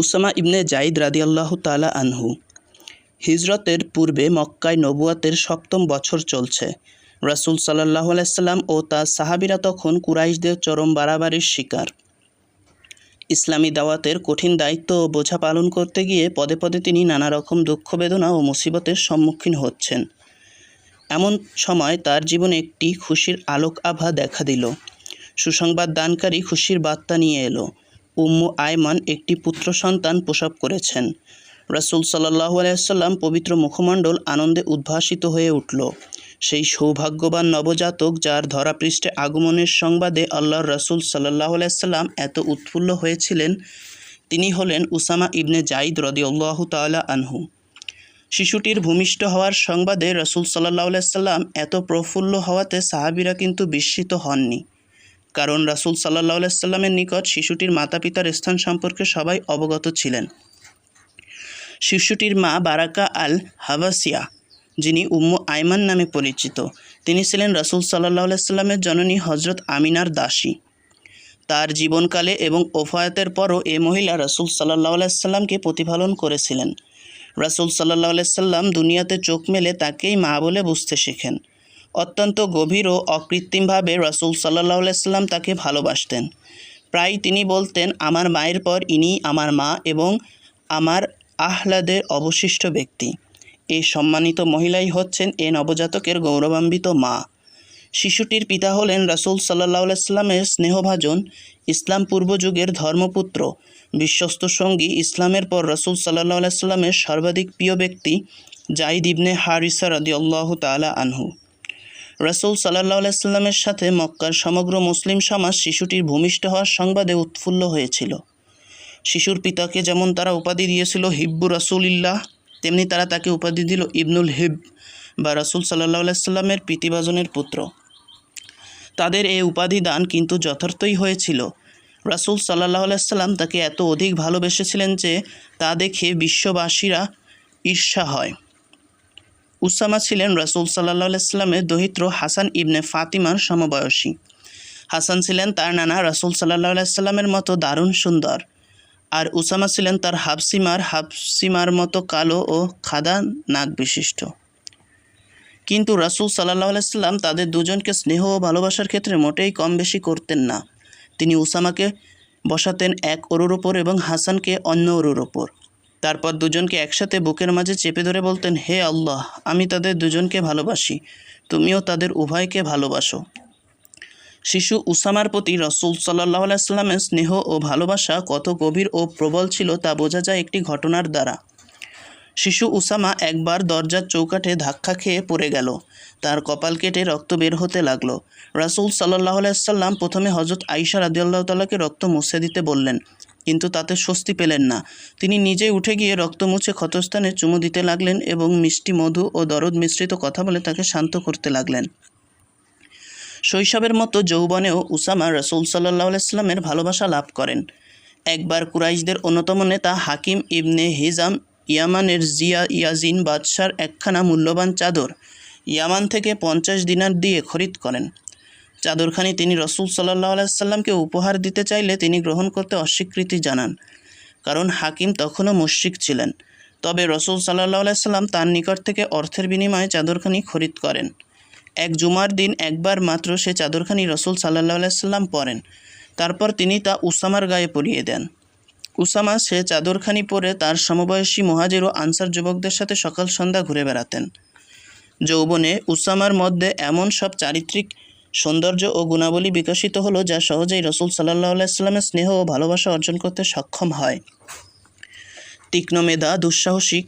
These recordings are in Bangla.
উসামা ইবনে জাইদ রাদিয়াল্লাহু তাআলা আনহু। হিজরতের পূর্বে মক্কায় নবুয়াতের সপ্তম বছর চলছে। রাসূল সাল্লাল্লাহু আলাইহি সাল্লাম ও তার সাহাবিরা তখন কুরাইশদের চরম বাড়াবাড়ির শিকার। ইসলামী দাওয়াতের কঠিন দায়িত্ব ও বোঝা পালন করতে গিয়ে পদে পদে তিনি নানা রকম দুঃখ বেদনা ও মুসিবতের সম্মুখীন হচ্ছেন। এমন সময় তার জীবনে একটি খুশির আলোক আভা দেখা দিল। সুসংবাদ দানকারী খুশির বার্তা নিয়ে এলো। উম্মু আয়মান একটি পুত্র সন্তান প্রসব করেছেন। রাসূল সাল্লাহ আলাইসাল্লাম পবিত্র মুখমণ্ডল আনন্দে উদ্ভাসিত হয়ে উঠল। সেই সৌভাগ্যবান নবজাতক যার ধরাপৃষ্ঠে আগমনের সংবাদে আল্লাহর রাসূল সাল্লাহ আলাইসাল্লাম এত উৎফুল্ল হয়েছিলেন, তিনি হলেন উসামা ইবনে জাইদ রদিউল্লাহ তাআলা আনহু। শিশুটির ভূমিষ্ঠ হওয়ার সংবাদে রসুল সাল্লাহ সাল্লাম এত প্রফুল্ল হওয়াতে সাহাবিরা কিন্তু বিস্মিত হননি। কারণ রাসূল সাল্লাহ সাল্লামের নিকট শিশুটির মাতা পিতার স্থান সম্পর্কে সবাই অবগত ছিলেন। শিশুটির মা বারাকা আল হাবাসিয়া যিনি উম্মু আয়মান নামে পরিচিত। তিনি ছিলেন রাসূল সাল্লাহ সাল্লামের জননী হজরত আমিনার দাসী। তার জীবনকালে এবং ওফায়াতের পরও এ মহিলা রাসূল সাল্লাহ সাল্লামকে প্রতিপালন করেছিলেন। রাসূল সাল্লাহ সাল্লাম দুনিয়াতে চোখ মেলে তাকেই মা বলে বুঝতে শেখেন। অত্যন্ত গভীর ও অকৃত্রিমভাবে রসুল সাল্লাহ সাল্লাম তাকে ভালোবাসতেন। প্রায় তিনি বলতেন, আমার মায়ের পর ইনি আমার মা এবং আমার আহ্লাদের অবশিষ্ট ব্যক্তি। এই সম্মানিত মহিলাই হচ্ছেন এ নবজাতকের গৌরবান্বিত মা। শিশুটির পিতা হলেন রাসূল সাল্লাহ সাল্লামের স্নেহভাজন, ইসলাম পূর্ব যুগের ধর্মপুত্র, বিশ্বস্ত সঙ্গী, ইসলামের পর রসুল সাল্লাহ সাল্লামের সর্বাধিক প্রিয় ব্যক্তি জাইদ ইবনে হারিসা রদিয়াল্লাহ তালা আনহু। রসুল সাল্লাহ সাল্লামের সাথে মক্কার সমগ্র মুসলিম সমাজ শিশুটির ভূমিষ্ঠ হওয়ার সংবাদে উৎফুল্ল হয়েছিল। শিশুর পিতাকে যেমন তারা উপাধি দিয়েছিল হিব্বু রসুলিল্লাহ, তেমনি তারা তাকে উপাধি দিল ইবনুল হিব বা রসুল সাল্লাহ সাল্লামের প্রীতিভাজনের পুত্র। তাদের এই উপাধি দান কিন্তু যথার্থই হয়েছিল। রাসুল সাল্লাহ সাল্লাম তাকে এত অধিক ভালোবেসেছিলেন যে তা দেখে বিশ্ববাসীরা ঈর্ষা হয়। উসামা ছিলেন রাসুল সাল্লাহ সাল্লামের দহিত্র হাসান ইবনে ফাতিমার সমবয়সী। হাসান ছিলেন তার নানা রাসুল সাল্লাহ সাল্লামের মতো দারুণ সুন্দর। আর উসামা ছিলেন তার হাফসিমার হাফসিমার মতো কালো ও খাদা নাক বিশিষ্ট। কিন্তু রাসুল সাল্লাহ সাল্লাম তাদের দুজনকে স্নেহ ও ভালোবাসার ক্ষেত্রে মোটেই কম বেশি করতেন না। তিনি উসামাকে বসাতেন এক ওরুর ওপর এবং হাসানকে অন্য ওরুর ওপর। তারপর দুজনকে একসাথে বুকের মাঝে চেপে ধরে বলতেন, হে আল্লাহ, আমি তাদের দুজনকে ভালোবাসি, তুমিও তাদের উভয়কে ভালোবাসো। শিশু উসামার প্রতি রসুল সাল্লাহ সাল্লামের স্নেহ ও ভালোবাসা কত গভীর ও প্রবল ছিল তা বোঝা যায় একটি ঘটনার দ্বারা। শিশু উসামা একবার দরজার চৌকাঠে ধাক্কা খেয়ে পড়ে গেল। তার কপাল কেটে রক্ত বের হতে লাগল। রাসুল সাল্লাহ সাল্লাম প্রথমে হজরত আইসা রাদিউল্লাহ তালাকে রক্ত মুছে দিতে বললেন কিন্তু তাতে স্বস্তি পেলেন না। তিনি নিজেই উঠে গিয়ে রক্ত মুছে ক্ষতস্থানে চুমু দিতে লাগলেন এবং মিষ্টি মধু ও দরদ মিশ্রিত কথা বলে তাকে শান্ত করতে লাগলেন। শৈশবের মতো যৌবনেও উসামা রসুল সাল্লাহ সাল্লামের ভালোবাসা লাভ করেন। একবার কুরাইশদের অন্যতম নেতা হাকিম ইবনে হিজাম, ইয়ামানের জিয়া ইয়াজিন বাদশার একখানা মূল্যবান চাদর ইয়ামান থেকে পঞ্চাশ দিনার দিয়ে খরিদ করেন। চাদরখানি তিনি রসুল সাল্লাহ আলাইসাল্লামকে উপহার দিতে চাইলে তিনি গ্রহণ করতে অস্বীকৃতি জানান, কারণ হাকিম তখনও মুশ্রিক ছিলেন। তবে রসুল সাল্লাহ আলাইসাল্লাম তার নিকট থেকে অর্থের বিনিময়ে চাদরখানি খরিদ করেন। এক জুমার দিন একবার মাত্র সে চাদরখানি রসুল সাল্লাহ আলাইসাল্লাম পরেন, তারপর তিনি তা উসামার গায়ে পরিয়ে দেন। উসামা সে চাদরখানি পরে তার সমবয়সী মহাজির ও আনসার যুবকদের সাথে সকাল সন্ধ্যা ঘুরে বেড়াতেন। যৌবনে উসামার মধ্যে এমন সব চারিত্রিক সৌন্দর্য ও গুণাবলী বিকশিত হলো যা সহজেই রসুল সাল্লাহ আলাইস্লামের স্নেহ ও ভালোবাসা অর্জন করতে সক্ষম হয়। তীক্ষ্ণ মেধা, দুঃসাহসিক,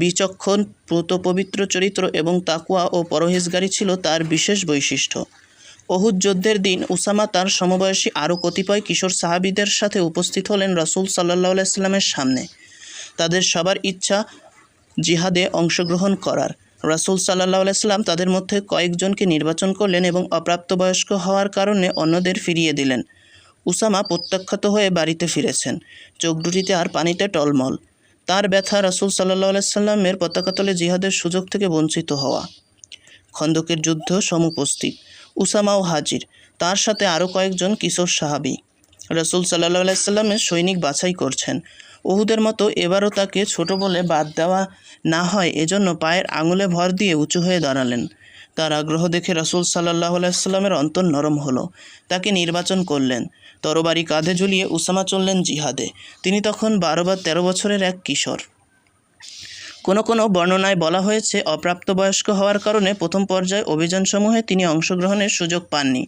বিচক্ষণ, প্রত পবিত্র চরিত্র এবং তাকুয়া ও পরহেজগারি ছিল তার বিশেষ বৈশিষ্ট্য। অহুদ যুদ্ধের দিন উসামা তার সমবয়সী আরও কতিপয় কিশোর সাহাবিদের সাথে উপস্থিত হলেন রসুল সাল্লাহ আলাইস্লামের সামনে। তাদের সবার ইচ্ছা জিহাদে অংশগ্রহণ করার। রাসুল সাল্লাহ আলাইস্লাম তাদের মধ্যে কয়েকজনকে নির্বাচন করলেন এবং অপ্রাপ্তবয়স্ক হওয়ার কারণে অন্যদের ফিরিয়ে দিলেন। উসামা প্রত্যাখ্যাত হয়ে বাড়িতে ফিরেছেন। চোখ দুটিতে আর পানিতে টলমল। তার ব্যথা রাসুল সাল্লাহ আলাইসাল্লামের পতাকাতলে জিহাদের সুযোগ থেকে বঞ্চিত হওয়া। খন্দকের যুদ্ধ সমুপস্থিত। উসামাও হাজির, তার সাথে আরও কয়েকজন কিশোর সাহাবি। রসুল সাল্লাহ আলাইসাল্লামের সৈনিক বাছাই করছেন। ওহুদের মতো এবারও তাকে ছোট বলে বাদ দেওয়া না হয়, এজন্য পায়ের আঙুলে ভর দিয়ে উঁচু হয়ে দাঁড়ালেন। তার আগ্রহ দেখে রসুল সাল্লাহ আলাইস্লামের অন্তর নরম হলো। তাকে নির্বাচন করলেন। তরবারি কাঁধে ঝুলিয়ে উসামা চললেন জিহাদে। তিনি তখন বারো বা তেরো বছরের এক কিশোর। কোনো কোনো বর্ণনায় বলা হয়েছে, অপ্রাপ্তবয়স্ক হওয়ার কারণে প্রথম পর্যায়ে অভিযানসমূহে তিনি অংশগ্রহণের সুযোগ পাননি।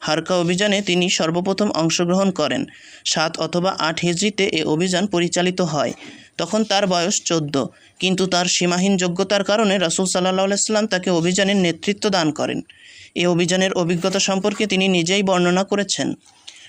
হারকা অভিযানে তিনি সর্বপ্রথম অংশগ্রহণ করেন। সাত অথবা আট হিজড়িতে এ অভিযান পরিচালিত হয়। তখন তার বয়স চোদ্দ। কিন্তু তার সীমাহীন যোগ্যতার কারণে রাসুল সাল্লাহ আলাইস্লাম তাকে অভিযানের নেতৃত্ব দান করেন। এই অভিযানের অভিজ্ঞতা সম্পর্কে তিনি নিজেই বর্ণনা করেছেন।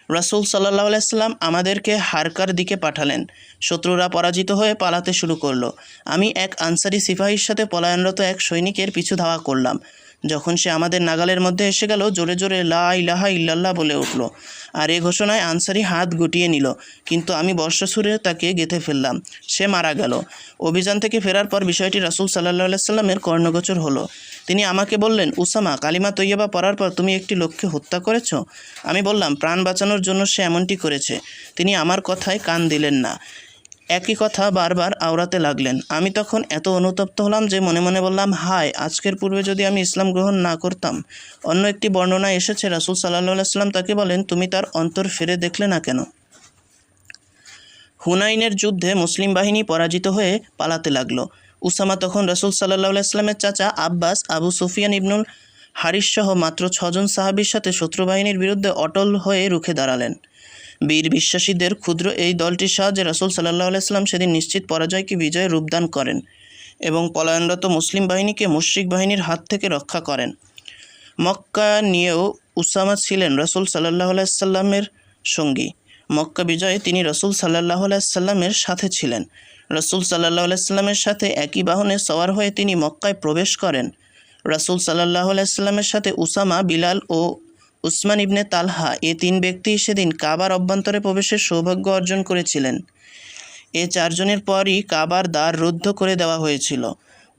রাসুল সাল্লাহ আলাইস্লাম আমাদেরকে হারকার দিকে পাঠালেন। শত্রুরা পরাজিত হয়ে পালাতে শুরু করল। আমি এক আনসারি সিপাহীর সাথে পলায়নরত এক সৈনিকের পিছু ধাওয়া করলাম। যখন সে আমাদের নাগালের মধ্যে এসে গেল, জোরে জোরে লা ইলাহা ইল্লাল্লাহ বলে উঠল। আর এ ঘোষণায় আনসারি হাত গুটিয়ে নিল। কিন্তু আমি বর্ষসুরে তাকে গেঁথে ফেললাম। সে মারা গেল। অভিযান থেকে ফেরার পর বিষয়টি রাসুল সাল্লাহ সাল্লামের কর্ণগোচর হলো। তিনি আমাকে বললেন, উসামা, কালিমা তৈয়বা পড়ার পর তুমি একটি লোককে হত্যা করেছ? আমি বললাম, প্রাণ বাঁচানোর জন্য সে এমনটি করেছে। তিনি আমার কথায় কান দিলেন না। একই কথা বারবার আওড়াতে লাগলেন। আমি তখন এত অনুতপ্ত হলাম যে মনে মনে বললাম, হায়, আজকের পূর্বে যদি আমি ইসলাম গ্রহণ না করতাম, অন্য একটি বর্ণনায় এসেছে, রাসুল সাল্লাহ সাল্লাম তাকে বলেন, তুমি তার অন্তর ফিরে দেখলে না কেন? হুনাইনের যুদ্ধে মুসলিম বাহিনী পরাজিত হয়ে পালাতে লাগল। উসামা তখন রসুল সাল্লাহ ইসলামের চাচা আব্বাস, আবু সুফিয়ান ইবনুল হারিস সহ মাত্র ছজন সাহাবির সাথে শত্রু বাহিনীর বিরুদ্ধে অটল হয়ে রুখে দাঁড়ালেন। বীর বিশ্বাসীদের ক্ষুদ্র এই দলটির সাহায্যে রসুল সাল্লাহ আলাইস্লাম সেদিন নিশ্চিত পরাজয়কে বিজয়ে রূপদান করেন এবং পলায়নরত মুসলিম বাহিনীকে মুশ্রিক বাহিনীর হাত থেকে রক্ষা করেন। মক্কা নিয়েও উসামা ছিলেন রসুল সাল্লাহ আলাইসাল্লামের সঙ্গী। মক্কা বিজয়ে তিনি রসুল সাল্লাহ আলাইসাল্লামের সাথে ছিলেন। রসুল সাল্লাহ আলাইস্লামের সাথে একই বাহনে সওয়ার হয়ে তিনি মক্কায় প্রবেশ করেন। রসুল সাল্লাহ আলাইস্লামের সাথে উসামা, বিলাল ও উসমান ইবনে তালহা এ তিন ব্যক্তি সেদিন কাবার অভ্যন্তরে প্রবেশের সৌভাগ্য অর্জন করেছিলেন। এ চারজনের পরই কাবার দ্বার রুদ্ধ করে দেওয়া হয়েছিল।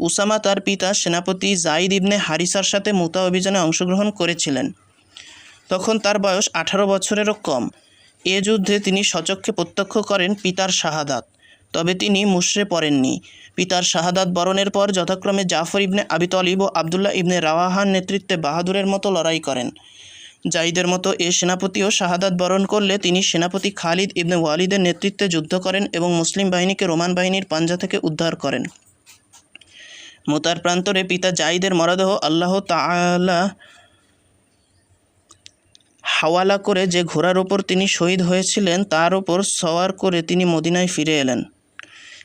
উসামা তার পিতা সেনাপতি জাইদ ইবনে হারিসার সাথে মুতা অভিযানে অংশগ্রহণ করেছিলেন। তখন তার বয়স আঠারো বছরেরও কম। এ যুদ্ধে তিনি সচক্ষে প্রত্যক্ষ করেন পিতার শাহাদাত। তবে তিনি মুশরে পড়েননি। পিতার শাহাদাত বরণের পর যথাক্রমে জাফর ইবনে আবি তলিব ও আবদুল্লাহ ইবনে রাওয়াহার নেতৃত্বে বাহাদুরের মতো লড়াই করেন। জাইদের মতো এ সেনাপতিও শাহাদাত বরণ করলে তিনি সেনাপতি খালিদ ইবনে ওয়ালিদের নেতৃত্বে যুদ্ধ করেন এবং মুসলিম বাহিনীকে রোমান বাহিনীর পাঞ্জা থেকে উদ্ধার করেন। মোতার প্রান্তরে পিতা জাইদের মরদেহ আল্লাহ তাআলা হাওয়ালা করে যে ঘোড়ার ওপর তিনি শহীদ হয়েছিলেন, তার ওপর সওয়ার করে তিনি মদিনায় ফিরে এলেন।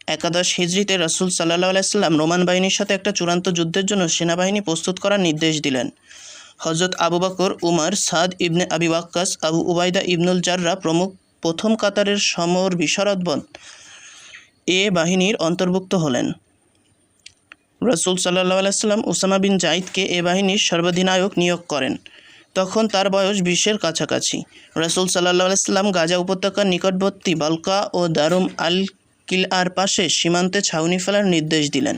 একাদশ হিজড়িতে রসুল সাল্লাহ আলাইসাল্লাম রোমান বাহিনীর সাথে একটা চূড়ান্ত যুদ্ধের জন্য সেনাবাহিনী প্রস্তুত করার নির্দেশ দিলেন। হজরত আবু বাকর, উমার, সাদ ইবনে আবি ওয়াক্কাস, আবু উবাইদা ইবনুল জাররা প্রমুখ প্রথম কাতারের সমর বিশারদবন এ বাহিনীর অন্তর্ভুক্ত হলেন। রসুল সাল্লাহ আলাইসাল্লাম উসামা বিন জাইদকে এ বাহিনীর সর্বাধিনায়ক নিয়োগ করেন। তখন তার বয়স বিশের কাছাকাছি। রসুল সাল্লাহ আলাইসাল্লাম গাজা উপত্যকার নিকটবর্তী বালকা ও দারুম আল কিলআর পাশে সীমান্তে ছাউনি ফেলার নির্দেশ দিলেন।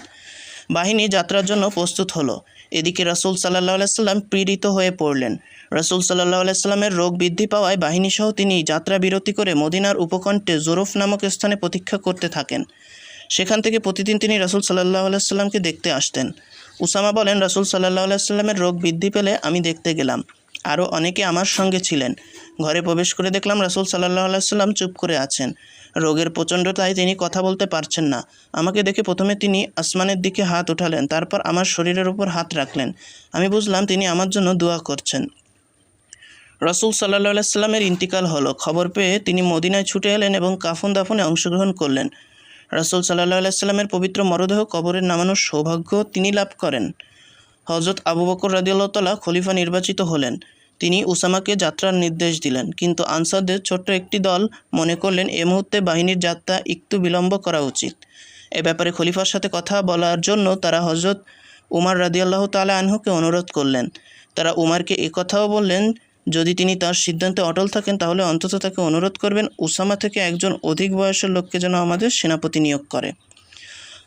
বাহিনী যাত্রার জন্য প্রস্তুত হলো। এদিকে রসুল সাল্লাহ আলাইসাল্লাম পীড়িত হয়ে পড়লেন। রসুল সাল্লাহ আলাইস্লামের রোগ বৃদ্ধি পাওয়ায় বাহিনীসহ তিনি যাত্রা বিরতি করে মদিনার উপকণ্ঠে জোরফ নামক স্থানে প্রতীক্ষা করতে থাকেন। সেখান থেকে প্রতিদিন তিনি রসুল সাল্লাহ আলাইস্লামকে দেখতে আসতেন। উসামা বলেন, রসুল সাল্লাহ আলাইস্লামের রোগ বৃদ্ধি পেলে আমি দেখতে গেলাম। আরও অনেকে আমার সঙ্গে ছিলেন। ঘরে প্রবেশ করে দেখলাম রসুল সাল্লাহ আলাইস্লাম চুপ করে আছেন। রোগের প্রচণ্ডতায় তিনি কথা বলতে পারছেন না। আমাকে দেখে প্রথমে তিনি আসমানের দিকে হাত উঠালেন, তারপর আমার শরীরের উপর হাত রাখলেন। আমি বুঝলাম তিনি আমার জন্য দোয়া করছেন। রসুল সাল্লাহ আলাইস্লামের ইন্তিকাল হলো। খবর পেয়ে তিনি মদিনায় ছুটে এলেন এবং কাফন দাফনে অংশগ্রহণ করলেন। রসুল সাল্লাহ আলাইস্লামের পবিত্র মরদেহ কবরের নামানোর সৌভাগ্য তিনি লাভ করেন। হজরত আবু বকর রাদিউল্লাহ খলিফা নির্বাচিত হলেন। তিনি উসামাকে যাত্রার নির্দেশ দিলেন। কিন্তু আনসারদের ছোট্ট একটি দল মনে করলেন, এ মুহূর্তে বাহিনীর যাত্রা একটু বিলম্ব করা উচিত। এ ব্যাপারে খলিফার সাথে কথা বলার জন্য তারা হজরত উমার রাদিয়াল্লাহ তালা আনহুকে অনুরোধ করলেন। তারা উমারকে কথাও বললেন, যদি তিনি তার সিদ্ধান্তে অটল থাকেন, তাহলে অন্তত তাকে অনুরোধ করবেন উসামা থেকে একজন অধিক বয়সের লোককে যেন আমাদের সেনাপতি নিয়োগ করে।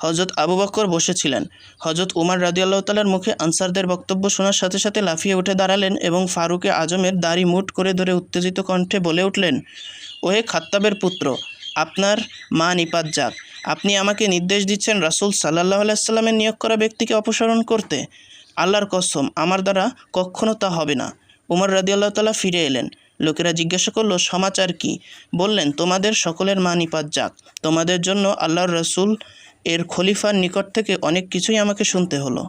হজরত আবু বক্কর বসেছিলেন। হজরত উমার রাদিয়াল্লাহ তালার মুখে আনসারদের বক্তব্য শোনার সাথে সাথে লাফিয়ে উঠে দাঁড়ালেন এবং ফারুকে আজমের দাড়ি মুট করে ধরে উত্তেজিত কণ্ঠে বলে উঠলেন, ওহে খাত্তাবের পুত্র, আপনার মা নিপাত যাক আপনি আমাকে নির্দেশ দিচ্ছেন রাসূল সাল্লাহ আলাইসাল্লামের নিয়োগ করা ব্যক্তিকে অপসারণ করতে। আল্লাহর কসম, আমার দ্বারা কখনো তা হবে না। উমর রাদিয়াল্লাহ তালা ফিরে এলেন। লোকেরা জিজ্ঞাসা করল, সমাচার কি? বললেন, তোমাদের সকলের মা নিপাত যাক তোমাদের জন্য আল্লাহর রসুল এর খলিফার নিকট থেকে অনেক কিছুই আমাকে শুনতে হলো।